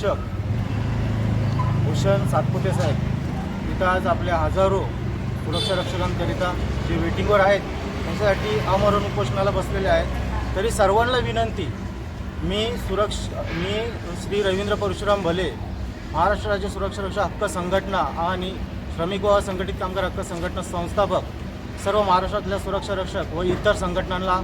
शिक्षक भूषण सातपुते साहेब तिथं आज आपल्या हजारो सुरक्षा रक्षकांकरिता जे वेटिंगवर आहेत त्यांच्यासाठी अमरण उपोषणाला बसलेले आहेत. तरी सर्वांना विनंती मी सुरक्ष मी श्री रवींद्र परशुराम भले महाराष्ट्र राज्य सुरक्षा रक्षा हक्क संघटना आणि श्रमिक व संघटित कामगार हक्क संघटना संस्थापक सर्व महाराष्ट्रातल्या सुरक्षा रक्षक व इतर संघटनांना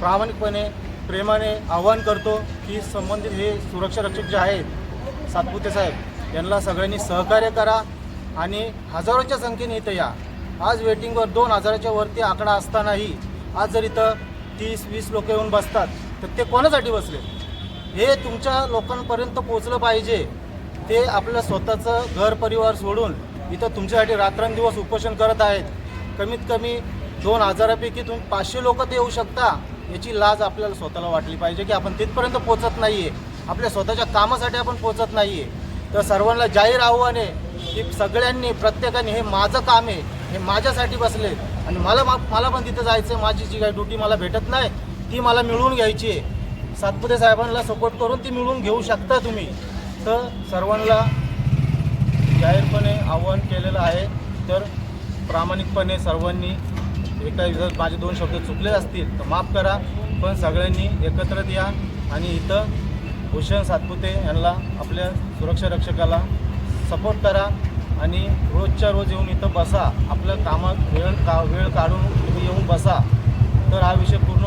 प्रामाणिकपणे प्रेमाने आवाहन करतो की संबंधित हे सुरक्षा रक्षक जे आहेत सातपुते साहेब यांना सगळ्यांनी सहकार्य करा आणि हजारोच्या संख्येने इथं या. आज वेटिंगवर दोन हजाराच्या वरती आकडा असतानाही आज जर इथं तीस वीस लोक येऊन बसतात तर ते कोणासाठी बसले? हे तुमच्या लोकांपर्यंत पोचलं पाहिजे. ते आपलं स्वतःचं घर परिवार सोडून इथं तुमच्यासाठी रात्रंदिवस उपोषण करत आहेत. कमीत कमी दोन हजारापैकी तुम्ही पाचशे लोक ते येऊ शकता. याची लाज आपल्याला स्वतःला वाटली पाहिजे की आपण तिथपर्यंत पोचत नाही आहे आपल्या स्वतःच्या कामासाठी आपण पोचत नाही आहे तर सर्वांना जाहीर आव्हान आहे की सगळ्यांनी प्रत्येकाने हे माझं काम आहे हे माझ्यासाठी बसले. आणि मला मला पण तिथं जायचं आहे माझी जी काही ड्युटी मला भेटत नाही ती मला मिळवून घ्यायची आहे. सातपुते साहेबांना सपोर्ट करून ती मिळवून घेऊ शकता तुम्ही. तर सर्वांना जाहीरपणे आव्हान केलेलं आहे. तर प्रामाणिकपणे सर्वांनी एका जर माझे दोन शब्द चुकले असतील तर माफ करा पण सगळ्यांनी एकत्र या आणि इथं भूषण सातपुते यांना आपल्या सुरक्षा रक्षकाला सपोर्ट करा आणि रोजच्या रोज येऊन इथं बसा. आपलं कामात वेळ का वेळ काढून इथं येऊन बसा. तर हा विषय पूर्ण